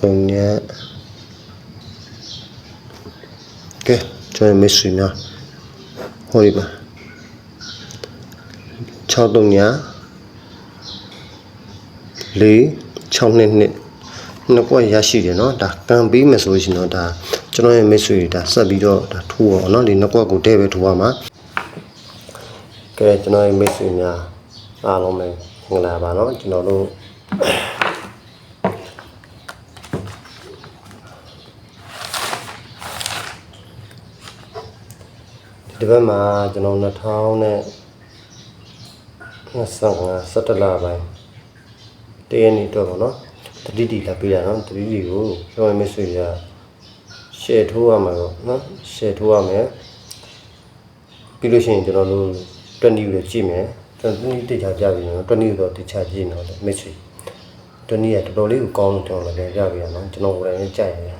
3ညကဲကျွန်တော်မစ်ဆွေနာဟောဒီပါ6 3ည4 6နှစ်နှစ်နှစ်ကွက်ရရှိတယ်เนาะဒါကံပြီးမယ်ဆိုရှင်တော့ဒါကျွန်တော်ရဲ့မိတ်ဆွေတွေဒါဆက်ပြီးတော့ဒါထိုးအောင်เนาะဒီနှစ်ကွက်ကိုတဲ့ပဲထိုးရမှာကဲကျွန်တော်ရဲ့မိတ်ဆွေများအားလုံးပဲမင်္ဂလာပါเนาะကျွန်တော်တို့ ဒီဘက်မှာကျွန်တော်2000နဲ့25 17လပိုင်းတရက်နေ့တော့ပေါ့နော်တတိတီလာပေးတာနော်တတိတီကိုကျွန်တော်မိတ်ဆွေက share ထိုးရမှာပေါ့နော် share ထိုးရမယ်ပြီးလို့ရှိရင်ကျွန်တော်တို့20ကိုကြည့်မယ်20တိကျကြပြီနော်20တော့တိကျကြည့်နော်မိတ်ဆွေ20ကတော်တော်လေးကိုကောင်းလို့ကျွန်တော်လည်းကြပြီနော်ကျွန်တော်ကိုယ်တိုင်လည်းကြိုက်ရတယ်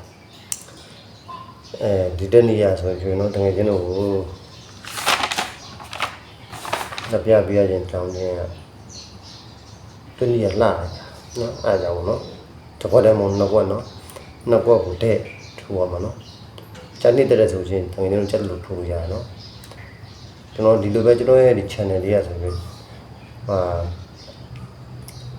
အဲဒီတနေ့ရဆိုရင်တော့တကယ်ချင်းတို့ကို လက်ပြပြရရင်တောင်းခြင်းကတနည်းလှတယ်နော်အားကြောင့်နော်တပွက်တယ်မဟုတ်နှစ်ပွက်နော်နှစ်ပွက်ကိုတဲ့ထူပါမှာနော်ဂျန်နေတဲ့ဆိုချင်းငွေတွေချက်လို့ထူရနော်ကျွန်တော်ဒီလိုပဲကျွန်တော်ရဲ့ဒီ channel လေးရဆိုပြီးဟာ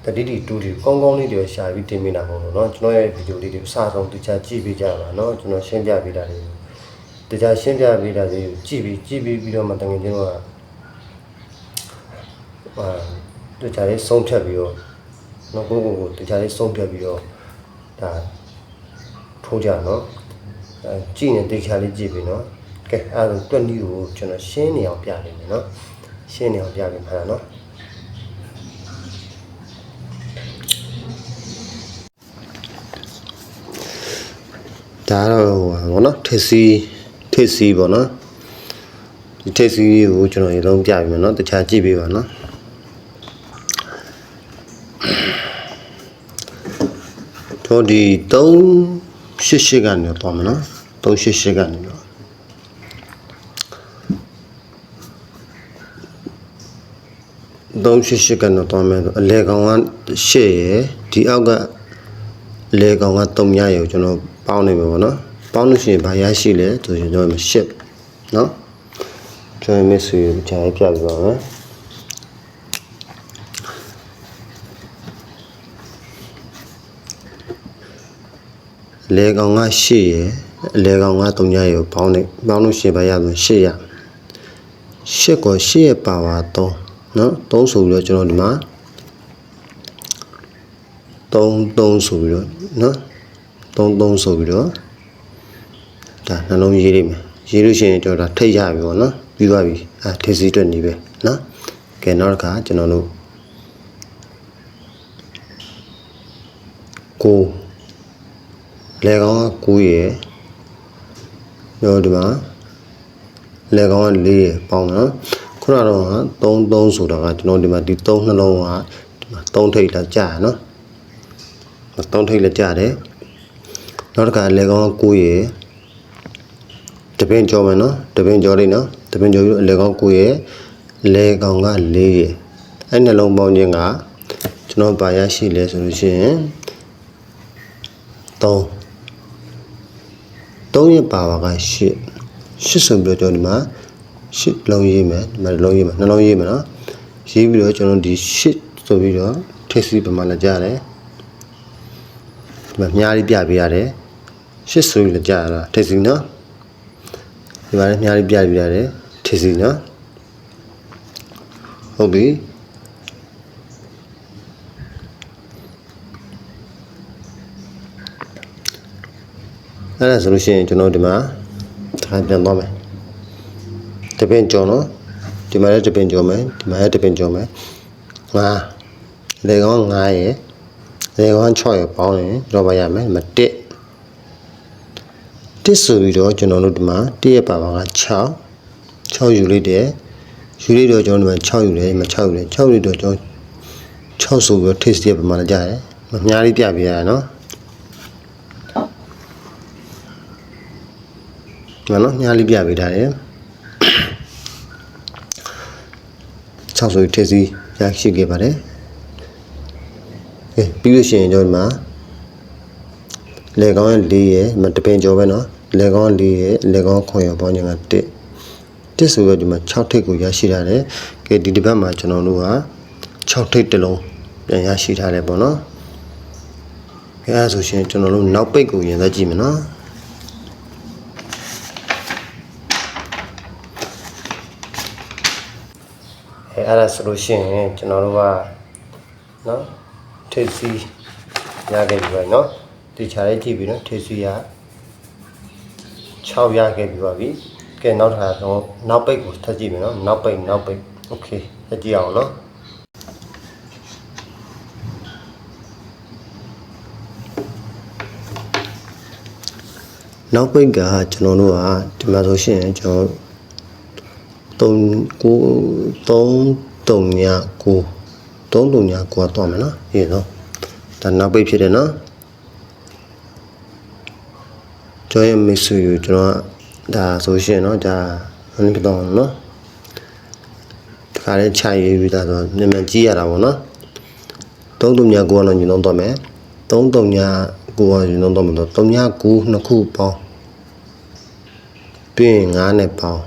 တတိတီတူတွေကောင်းကောင်းလေးတွေရှာပြီးတင်မိတာပေါ့နော်ကျွန်တော်ရဲ့ဗီဒီယိုလေးတွေအစားဆုံးတရားကြည့်ပေးကြပါနော်ကျွန်တော်ရှင်းပြပေးတာတွေတရားရှင်းပြပေးတာတွေကြည့်ပြီးကြည့်ပြီးပြီးတော့မှတကယ်ကျွန်တော်က ဟာတခြားလေးဆုံးဖြတ်ပြီးတော့နော်ကိုကိုကိုတခြားလေးဆုံးဖြတ်ပြီးတော့ဒါထိုးကြနော်အဲကြည့်နေတခြားလေးကြည့်ပြီနော်ကဲအဲ့ဒါတွက်နည်းကိုကျွန်တော်ရှင်းနေအောင်ပြနေမယ်နော်ရှင်းနေအောင်ပြနေမှာနော်ဒါတော့ဘောနော်ထစ်စီထစ်စီဘောနော်ဒီထစ်စီကိုကျွန်တော်ရေလုံးပြပြမယ်နော်တခြားကြည့်ပေးပါနော် တော့ဒီ388ကနေတော့မယ်နော်388ကနေတော့388ကနေတော့မယ်အလဲကောင်က8ရယ်ဒီအောက်ကလေကောင်က3ညရေကိုကျွန်တော်ပေါင်းနေမှာပေါ့နော်ပေါင်းလို့ရှိရင်ဘာရရှိလဲဆိုရင်ကျွန်တော်ရှစ်နော်ကျွန်တော်မစ်ဆွေဂျားပြပြပါမယ် လေကောင်က8ရယ်လေကောင်က3ညရေကိုပေါင်းနေပေါင်းလို့ရှိရင်ဘာရမလဲ8ရ8ကို8ရပါပါ3နော်3ဆိုပြီးတော့ကျွန်တော်ဒီမှာ3 3ဆိုပြီးတော့နော်3 3ဆိုပြီးတော့ဒါနှလုံးရေးလိုက်မယ်ရေးလို့ရှိရင်ကျွန်တော်ဒါထိတ်ရပြီပေါ့နော်ပြီးသွားပြီအဲထိတ်စီအတွက်နေပဲနော်ကဲနောက်တစ်ခါကျွန်တော်တို့ကို လေကောင်က9ရယ်ပြောဒီမှာလေကောင်က4ရယ်ပေါင်းနော်ခုနကတော့3 3ဆိုတာကကျွန်တော်ဒီမှာဒီ3နှလုံးကဒီမှာ3ထိတ်လာကြာနော်တောင်းထိတ်လက်ကြတယ်နောက်တစ်ခါလေကောင်းကိုရယ်တပင်ကြောမယ်နော်တပင်ကြောလေးနော်တပင်ကြောပြီးလေကောင်းကိုရယ်လေကောင်းက၄ရယ်အဲ့နှလုံးပေါင်းခြင်းကကျွန်တော်ပါရရှိလဲဆိုလို့ရှိရင်3 3ရပါပါက8 8ဆိုပြီးတော့ကျွန်တော်ဒီမှာ8လုံးရေးမယ်ဒီမှာလုံးရေးမယ်နှလုံးရေးမယ်နော်ရေးပြီးတော့ကျွန်တော်ဒီ8ဆိုပြီးတော့ထိပ်စီးပမာလက်ကြတယ်ဒီမှာမြားလေးပြပေးရတယ်ရှစ်ဆိုရင်ကြာရတာထိတ်စီနော်ဒီမှာလည်းမြားလေးပြပေးရတယ်ထိတ်စီနော်ဟုတ်ပြီ အဲ့ဒါဆိုလို့ရှိရင်ကျွန်တော်ဒီမှာထိုင်ပြန်သွားမယ်တပင်ကြော်နော်ဒီမှာလည်းတပင်ကြော်မယ်ဒီမှာလည်းတပင်ကြော်မယ်ငါလေကောင်း9ရယ်လေကောင်း6ရယ်ပေါင်းရင်တော့ပါရမယ်မ1တစ်ဆိုပြီးတော့ကျွန်တော်တို့ဒီမှာ1ရပါပါက6 6ယူလိုက်တယ်ယူလိုက်တော့ကျွန်တော်ဒီမှာ6ယူတယ်ဒီမှာ6ယူတယ်6ယူတော့ကျွန်တော်6ဆိုပြီးတော့ taste ရပါမှလည်းကြားတယ်မများလေးပြပေးရတာနော် ဒီမှာနော်များလေးပြပေးထားတယ်6ဆိုပြီး taste ရရှိခဲ့ပါတယ်ကဲပြီးလို့ရှိရင်ကျွန်တော်ဒီမှာလေကောင်းရဲ့၄ရဲ့ဒီမှာတပင်ကျော်ပဲနော်လေကောင်း၄ရဲ့လေကောင်းခွန်ရပေါင်းခြင်းက1တစ်ဆိုတော့ဒီမှာ6ထိပ်ကိုရရှိထားတယ်ကဲဒီတစ်ပတ်မှာကျွန်တော်တို့က6ထိပ်တစ်လုံးပြန်ရရှိထားတယ်ပေါ့နော်ကဲအဲဒါဆိုရှင်ကျွန်တော်တို့နောက်ပိတ်ကိုရင်သက်ကြည့်မယ်နော် အဲအဲ့ဒါဆိုလို့ရှိရင်ကျွန်တော်တို့ကနော်ထိပ်စီးရခဲ့ပြီပဲနော်ဒီချာလေးကြည့်ပြီနော်ထိပ်စီးရ6ရခဲ့ပြီပါပြီကဲနောက်တစ်ခါတော့နောက်ပိတ်ကိုထပ်ကြည့်မယ်နော်နောက်ပိတ်နောက်ပိတ်โอเคထပ်ကြည့်အောင်နော်နောက်ပိတ်ကကျွန်တော်တို့ကဒီမှာဆိုရှင်ကျွန်တော် 3 9 3 3ည9 3 3ည9ကတော့မယ်နော်ရေးနော်ဒါနောက်ပိတ်ဖြစ်တယ်နော်ကျော်ရဲ့မိတ်ဆွေကိုကျွန်တော်ကဒါဆိုရှင်เนาะဒါဘယ်လိုပြောအောင်เนาะတခါလေးခြိုက်ရေးပြီးသားဆိုတော့မြန်မြန်ကြည့်ရတာပေါ့เนาะ3 3ည9ကတော့ညလုံးတော့မယ်3 3ည9ကညလုံးတော့မယ်တော့3ည9နှစ်ခုပေါင်းပြီးရင်9နဲ့ပေါင်း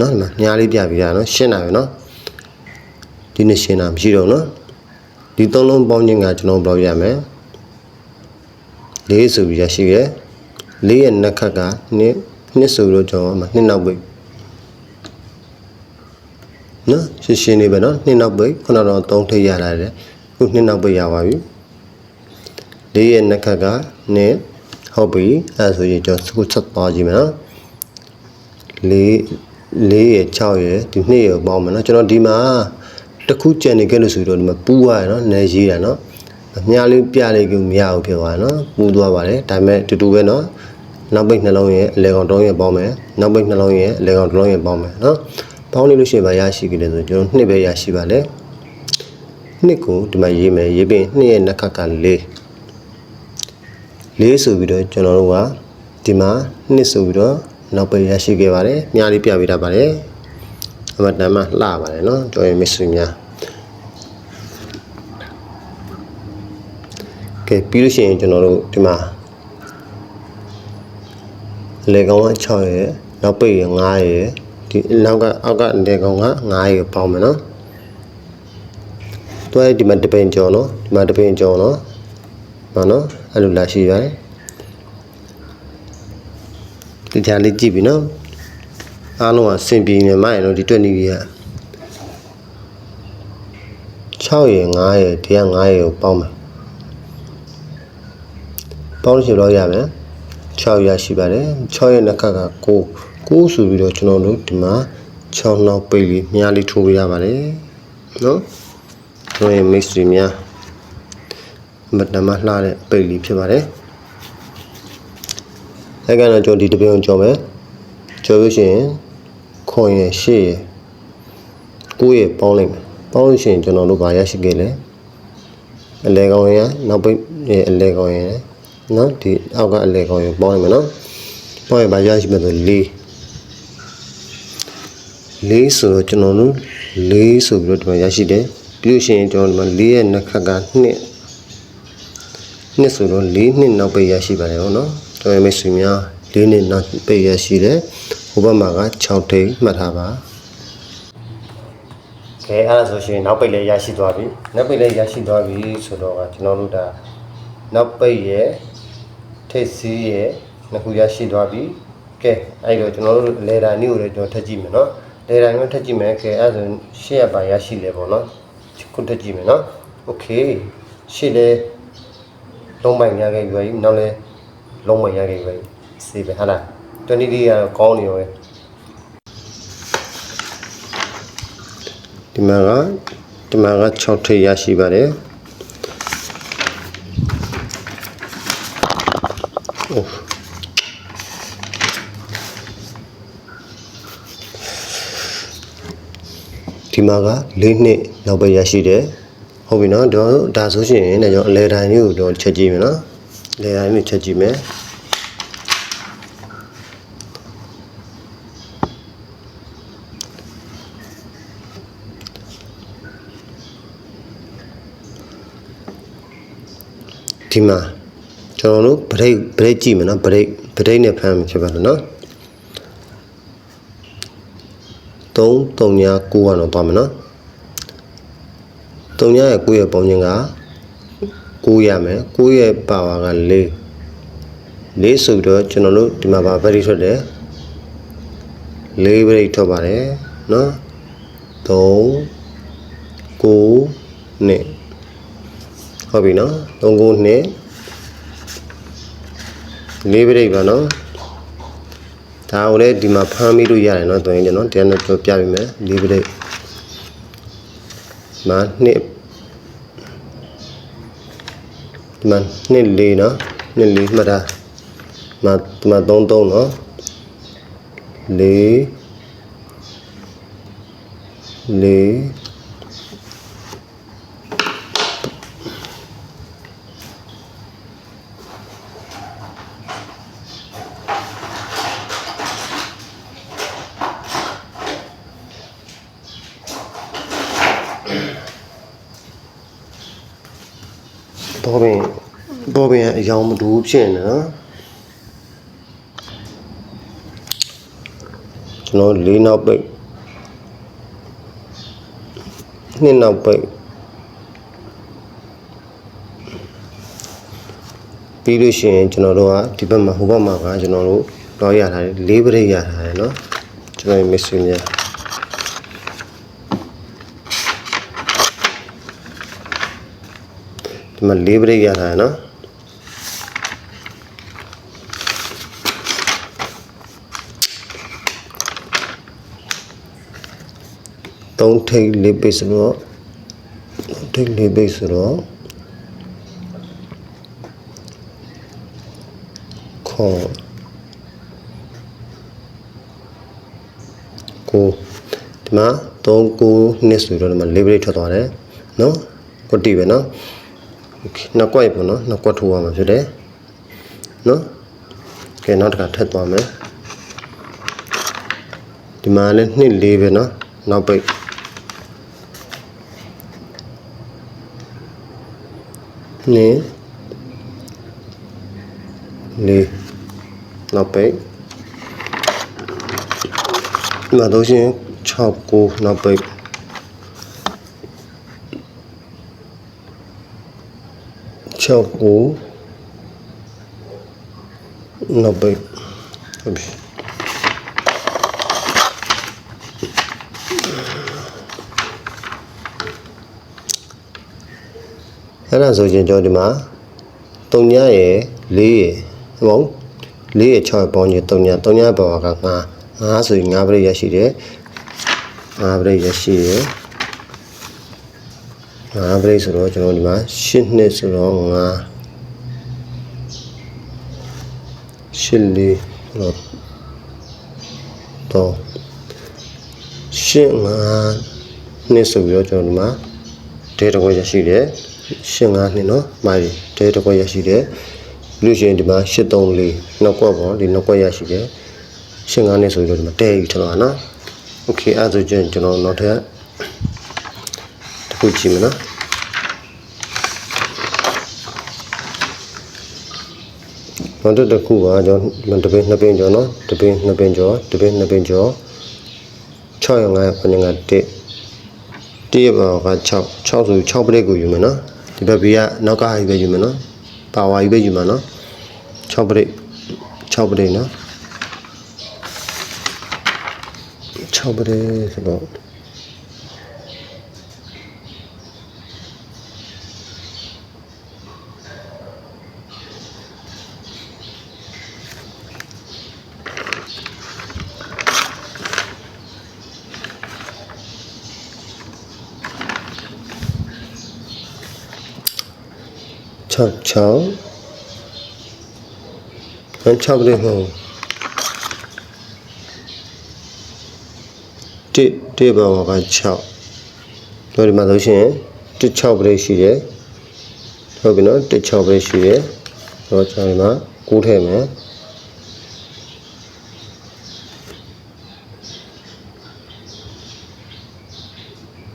နော်ဒီမှာညားလေးပြပြီးတာနော်ရှင်းတာပဲနော်ဒီနေ့ရှင်းတာမရှိတော့နော်ဒီသုံးလုံးပေါင်းခြင်းကကျွန်တော်ဘယ်လိုရမလဲ၄ဆိုပြီးရရှိခဲ့၄ရဲ့နှစ်ခတ်ကနှစ်နှစ်ဆိုလို့ကျွန်တော်နှစ်နောက်ပိတ်နော်ရှင်းရှင်းလေးပဲနော်နှစ်နောက်ပိတ်ခုနတော့၃ထိပ်ရလာတယ်ခုနှစ်နောက်ပိတ်ရပါပြီ၄ရဲ့နှစ်ခတ်ကနှစ်ဟုတ်ပြီအဲဆိုရင်ကျွန်တော်စုဆက်သွားကြည့်မယ်နော်၄ လေးရဲ့6ရဲ့ဒီနှစ်ရဲ့ပေါင်းမယ်နော်ကျွန်တော်ဒီမှာတစ်ခုကြံနေခဲ့လို့ဆိုတော့ဒီမှာပူးသွားရနော်နဲရေးတာနော်အများလေးပြလိုက်ကြမရဘူးဖြစ်သွားနော်ပူးသွားပါတယ်ဒါပေမဲ့တူတူပဲနော်နောက်ပိတ်နှလုံးရဲ့အလေကောင်တုံးရဲ့ပေါင်းမယ်နောက်ပိတ်နှလုံးရဲ့အလေကောင်တစ်လုံးရဲ့ပေါင်းမယ်နော်ပေါင်းနေလို့ရှိရင်ဗာရရှိကြတယ်ဆိုကျွန်တော်နှစ်ပဲရရှိပါလေနှစ်ကိုဒီမှာရေးမယ်ရေးပြီးနှစ်ရဲ့နှစ်ခက်ကလေးလေးဆိုပြီးတော့ကျွန်တော်တို့ကဒီမှာနှစ်ဆိုပြီးတော့ နောက်ပိတ်ရရှိခဲ့ပါတယ်မြားလေးပြပေးတာပါတယ်အမတမ်းမှလှပါတယ်နော်ကြော်ရင်မစ်ဆွေများကဲပြီးလို့ရှိရင်ကျွန်တော်တို့ဒီမှာလေကောင်က6ရယ်နောက်ပိတ်ရ9ရယ်ဒီနောက်ကအောက်ကလေကောင်က9ရယ်ပေါင်းမယ်နော်တွဲဒီမှာတပင်ကျော်နော်ဒီမှာတပင်ကျော်နော်မနော်အဲ့လိုလာရှိရတယ် ဒီကြားလေးကြည့်ပြီနော်အားလုံးကစင်ပြေနေမှရင်တော့ဒီတွက်နေကြီးက6ရယ်9ရယ်ဒီက9ရယ်ကိုပေါင်းမယ်ပေါင်းလို့ရှိရင်တော့ရမယ်6ရရှိပါတယ်6ရဲ့နှစ်ခါက9 9ဆိုပြီးတော့ကျွန်တော်တို့ဒီမှာ6နောက်ပိတ်လေးမြားလေးထိုးပေးရပါတယ်နော်ကျွန်တော်ရဲ့မိတ်ဆွေများမတမလှတဲ့ပိတ်လေးဖြစ်ပါတယ် အဲကတော့ကျွန်တော်ဒီတပြုံကြော်မယ်ကြော်လို့ရှိရင်ခွန်ရဲ့ရှေ့ရဲ့ကိုယ့်ရဲ့ပေါင်းလိုက်မယ်ပေါင်းလို့ရှိရင်ကျွန်တော်တို့ဗာရရှိခဲ့လေအလဲကောင်ရနောက်ပိတ်ရဲ့အလဲကောင်ရနော်ဒီအောက်ကအလဲကောင်ရပေါင်းရမယ်နော်ပေါင်းရင်ဗာရရှိမယ်ဆို၄၄ဆိုတော့ကျွန်တော်တို့၄ဆိုပြီးတော့ဒီမှာရရှိတယ်ပြီးလို့ရှိရင်ကျွန်တော်ဒီမှာ၄ရဲ့နှစ်ခက်က2နှစ်ဆိုတော့၄နှစ်နောက်ပိတ်ရရှိပါတယ်ဟုတ်နော် ကျွန်တော်မိတ်ဆွေများ၄နှစ်နောက်ပိတ်ရရှိတယ်ဟိုဘက်မှာက6ထိပ်မှတ်ထားပါကဲအဲ့ဒါဆိုရှင်နောက်ပိတ်လည်းရရှိသွားပြီနောက်ပိတ်လည်းရရှိသွားပြီဆိုတော့ကကျွန်တော်တို့ဒါနောက်ပိတ်ရဲ့ထိပ်စီးရဲ့နှစ်ခုရရှိသွားပြီကဲအဲ့တော့ကျွန်တော်တို့လေဒါနည်းကိုလည်းကျွန်တော်ထပ်ကြည့်မယ်နော်လေဒါမျိုးထပ်ကြည့်မယ်ကဲအဲ့ဒါဆိုရှေ့ရပါရရှိလေပေါ့နော်ခုထပ်ကြည့်မယ်နော်โอเคရှေ့လေလုံးပိုင်ရခဲ့ပြီနောက်လဲ လုံးပိုင်ရခဲ့ပြီစေးပဲဟာလား20ဒီကတော့ကောင်းနေရောပဲဒီမှာကဒီမှာက6ထိပ်ရရှိပါတယ်အိုးဒီမှာက၄နှစ်နောက်ပဲရရှိတယ်ဟုတ်ပြီနော်တော့ဒါဆိုရှင်လည်းကျွန်တော်အလဲတိုင်းလေးကိုတော့ချက်ကြည့်မယ်နော်အ လဲတိုင်းလေးချက်ကြည့်မယ်ဒီမှာကျွန်တော်တို့ဗရိတ်ဗရိတ်ကြည့်မယ်နော်ဗရိတ်ဗရိတ်နဲ့ဖမ်းမှာဖြစ်ပါတယ်နော်3 3ညာ9ကတော့သွားမယ်နော်3ညာရဲ့9ရဲ့ပုံချင်းက 6ရမယ်6ရဲ့ power က4 4ဆိုတော့ကျွန်တော်တို့ဒီမှာဗာ break ထွက်တယ်4 break ထွက်ပါတယ်နော်3 9နဲ့ဟုတ်ပြီနော်3 9နဲ့4 break ပါနော်ဒါကိုလည်းဒီမှာဖမ်းပြီးလို့ရတယ်နော်ဆိုရင်ကျွန်တော်တရားနဲ့ပြပြပေးမယ်4 break မှာ2 ဒီမှာ2 4နော်2 4မှတ်ထားမှာဒီမှာ3 3နော်4 4 တော့ပင်တော့ပင်အယောင်မတူဖြစ်နေနော်ကျွန်တော်လေးနောက်ပိတ်နှစ်နောက်ပိတ်ပြီးလို့ရှိရင်ကျွန်တော်တို့ကဒီဘက်မှာဟိုဘက်မှာကကျွန်တော်တို့တော့ရထားတယ်လေးပရိတ်ရထားတယ်เนาะကျွန်တော်မိတ်ဆွေများ ဒီမှာလေးပရိတ်ရထားတယ်နော်သုံးထိပ်လေးပိတ်ဆိုတော့ထိပ်လေးပိတ်ဆိုတော့ခေါ်ကိုဒီမှာ3 9နှစ်ဆိုတော့ဒီမှာလေးပရိတ်ထွက်သွားတယ်နော်ကိုတီးပဲနော်โอเค နှစ်ကွက်ပေါ့နော်နှစ်ကွက်ထိုးရမှာဖြစ်တယ်နော်ကဲနောက်တစ်ခါထပ်သွားမယ်ဒီမှာလည်းနှစ်လေးပဲနော်နောက်ပိတ်နှစ်လေးနောက်ပိတ်ဒီမှာတော့ရှင်6 9နောက်ပိတ် 6 9နောက်ပိတ်ဟုတ်ပြီအဲ့ဒါဆိုရင်ကျွန်တော်ဒီမှာ3ညရဲ့4ရဲ့ဟုတ်4ရဲ့6ရဲ့ပေါင်းရင်3ည3ညပေါင်းက9 9ဆိုရင်9ပြည့်ရရှိတယ်9ပြည့်ရရှိတယ် 9ပြည့်ဆိုတော့ကျွန်တော်ဒီမှာ10နှစ်ဆိုတော့9 8လေးတော့တော့ရှင်းငါနှစ်ဆိုပြီးတော့ကျွန်တော်ဒီမှာဒဲတကွက်ရရှိတယ်ရှင်းငါနှစ်နော်မာရီဒဲတကွက်ရရှိတယ်ပြီးလို့ရှိရင်ဒီမှာ834နှစ်ကွက်ပေါ့ဒီနှစ်ကွက်ရရှိတယ်ရှင်းငါနှစ်ဆိုပြီးတော့ဒီမှာတဲယူထတော့နော်โอเคအဲ့ဒါဆိုကျွန်တော်နောက်ထပ် တစ်ခုကြည့်မယ်နော်နောက်တစ်ခုကကျွန်တော်တပင်းနှစ်ပင်းကျော်နော်တပင်းနှစ်ပင်းကျော်တပင်းနှစ်ပင်းကျော်6ရ9ခဏက1တရပါက6 6ဆို6ပရိတ်ကိုယူမယ်နော်ဒီဘက်ဘေးကနောက်ကဟာကြီးပဲယူမယ်နော်ပါဝါကြီးပဲယူမှာနော်6ပရိတ်6ပရိတ်နော်6ပရိတ်ဆိုတော့ 6 6အဲ6ပရိတ်မဟုတ်တစ်တစ်ပါဝါက6တို့ဒီမှာဆိုရှင်တစ်6ပရိတ်ရှိတယ်ဟုတ်ပြီနော်တစ်6ပရိတ်ရှိတယ်တော့ကျွန်တော်ဒီမှာ9ထည့်မယ်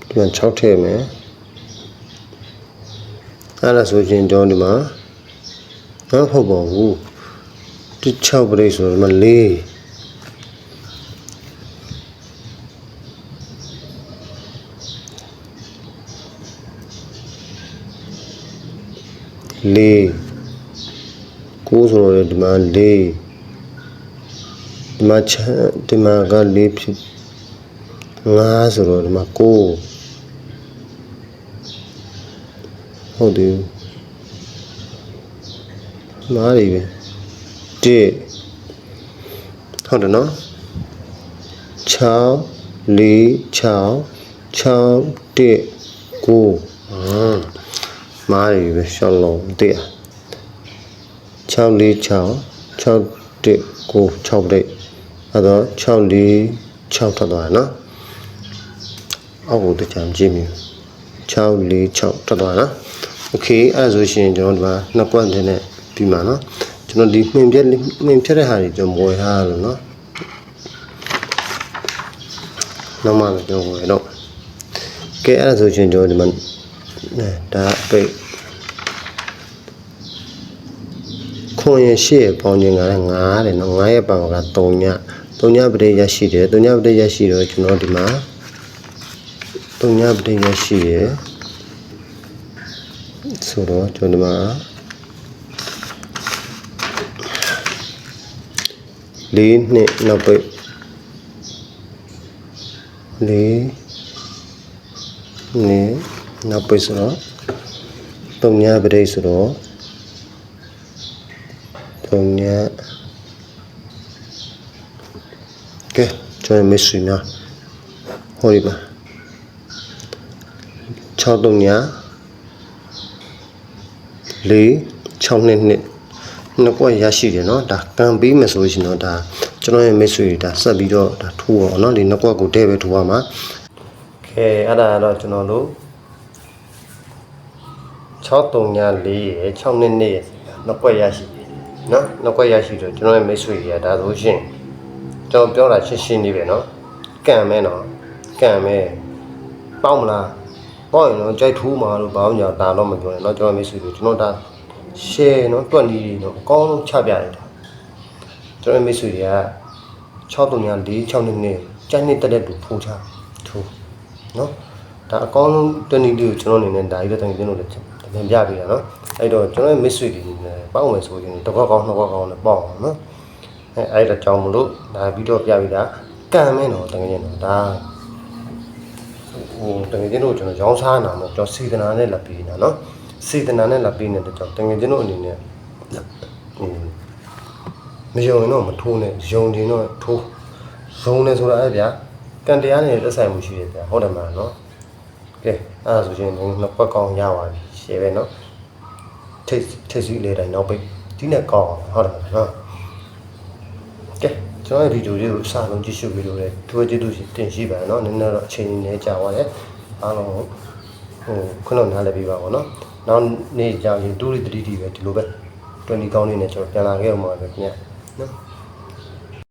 ဒီမှာ6ထည့်မယ် အဲ့ဒါဆိုရင်ကျွန်တော်ဒီမှာနော်ဟုတ်ပါဘူးဒီ6ပရိတ်ဆိုတော့ဒီမှာ4လေးကိုးဆိုတော့ဒီမှာလေးဒီမှာချမ်းဒီမှာကလေးဖြစ်ငါးဆိုတော့ဒီမှာကိုး ဟုတ်တယ်မားရီပဲတစ်ဟုတ်တယ်နော်6 4 6 6 1 9ဟမ်မားရီပဲရှောင်းလုံးတစ်6 4 6 6 1 9 6ပြိတ်အဲ့တော့6 4 6ထွက်သွားတယ်နော်အောက်ကိုတချမ်းကြည့်မြင်6 4 6ထွက်သွားတယ်နော် โอเคအဲ့ဒါဆိုရှင်ကျွန်တော်ဒီမှာနှစ်ကွက်တင်နဲ့ပြီးမှာနော်ကျွန်တော်ဒီမှင်ပြက်မှင်ဖြတ်တဲ့ဟာတွေကျွန်တော်ဝယ်ထားလို့နော်နောက်မှလည်းကျွန်တော်ဝယ်တော့ကဲအဲ့ဒါဆိုရှင်ကျွန်တော်ဒီမှာအဲဒါအပိတ်ခွန်ရရှေ့ပေါင်းခြင်းကလည်း9တယ်နော်9ရဲ့ပေါင်းက3ည3ညပရိယရှိတယ်3ညပရိယရှိတော့ကျွန်တော်ဒီမှာ3ညပရိယရှိရယ် ဆိုတော့ကျွန်တော်ဒီမှာလေးနှစ်နောက်ပိတ်လေးနှစ်နောက်ပိတ်ဆိုတော့3ညပရိဆိုတော့3ညကဲကျွန်တော်မရှိနာဟောဒီမှာ6 3ည လေး6နှစ်နှစ်နှစ်ကွက်ရရှိတယ်เนาะဒါကံပြီးမယ်ဆိုရှင်တော့ဒါကျွန်တော်ရဲ့မိတ်ဆွေတွေဒါဆက်ပြီးတော့ဒါထိုးအောင်เนาะဒီနှစ်ကွက်ကိုတဲ့ပဲထိုးရမှာခဲအဲ့ဒါကတော့ကျွန်တော်တို့6 3ည4ရယ်6နှစ်နှစ်ရယ်နှစ်ကွက်ရရှိတယ်เนาะနှစ်ကွက်ရရှိတော့ကျွန်တော်ရဲ့မိတ်ဆွေတွေကဒါဆိုရှင်ကျွန်တော်ပြောတာရှင်းရှင်းလေးပဲเนาะကံမဲเนาะကံမဲပေါက်မလား ပေါ့ရင်တော့ကြိုက်ထိုးမှာလို့ဘာမှမညာဒါတော့မပြောနဲ့เนาะကျွန်တော်မိတ်ဆွေတွေကျွန်တော်ဒါ share เนาะတွက်နေတယ်เนาะအကောင်းဆုံးချပြရတယ်ဒါကျွန်တော်မိတ်ဆွေတွေက6 3 4 6နှစ်နှစ်ကြိုက်နေတဲ့တဲ့တူဖိုးချထိုးเนาะဒါအကောင်းဆုံးတွက်နေလေးကိုကျွန်တော်အနေနဲ့ဒါကြီးတော့တင်တင်လို့လည်းတင်ပြပေးတာเนาะအဲ့တော့ကျွန်တော်ရဲ့မိတ်ဆွေတွေနဲ့ပေါင်းမယ်ဆိုရင်တစ်ခွက်ကောင်းနှစ်ခွက်ကောင်းနဲ့ပေါင်းအောင်เนาะအဲအဲ့ဒါကြောင့်မလို့ဒါပြီးတော့ပြပေးတာကံမဲတော့တကယ်ရင်တော့ဒါ ဟိုတငယ်ချင်းတို့ကျွန်တော်ရောင်းစားနာမှာကျွန်တော်စေတနာနဲ့လက်ပေးနေတာနော်စေတနာနဲ့လက်ပေးနေတဲ့ကြောင့်တငယ်ချင်းတို့အနေနဲ့ဟိုမယုံရင်တော့မထိုးနဲ့ယုံရင်တော့ထိုးယုံနေဆိုတာအဲ့ဗျာကံတရားနဲ့သက်ဆိုင်မှုရှိတယ်ဗျာဟုတ်တယ်မလားနော်ကဲအဲ့ဒါဆိုရင်နှစ်ပတ်ကောင်းရပါပြီရှယ်ပဲနော်ထိတ်ထိတ်စီလေးတိုင်းနောက်ပိတ်ဒီနဲ့ကောင်းဟုတ်တယ်နော်ကဲ ကျွန်တော်ရဲ့ဗီဒီယိုလေးကိုအစားဆုံးကြည့်ရှုပြီးလို့လည်းသူပဲကျေးဇူးရှင်တင်ရှိပါရနော်နည်းနည်းတော့အချိန်ကြီးနည်းကြာသွားတယ်အားလုံးဟိုခုနကနားလည်ပြီးပါပါနော်နောက်နေ့ကြာရင်2 3 3ပဲဒီလိုပဲ20ကောင်းနေနဲ့ကျွန်တော်ပြန်လာခဲ့အောင်ပါပဲခင်ဗျာနော်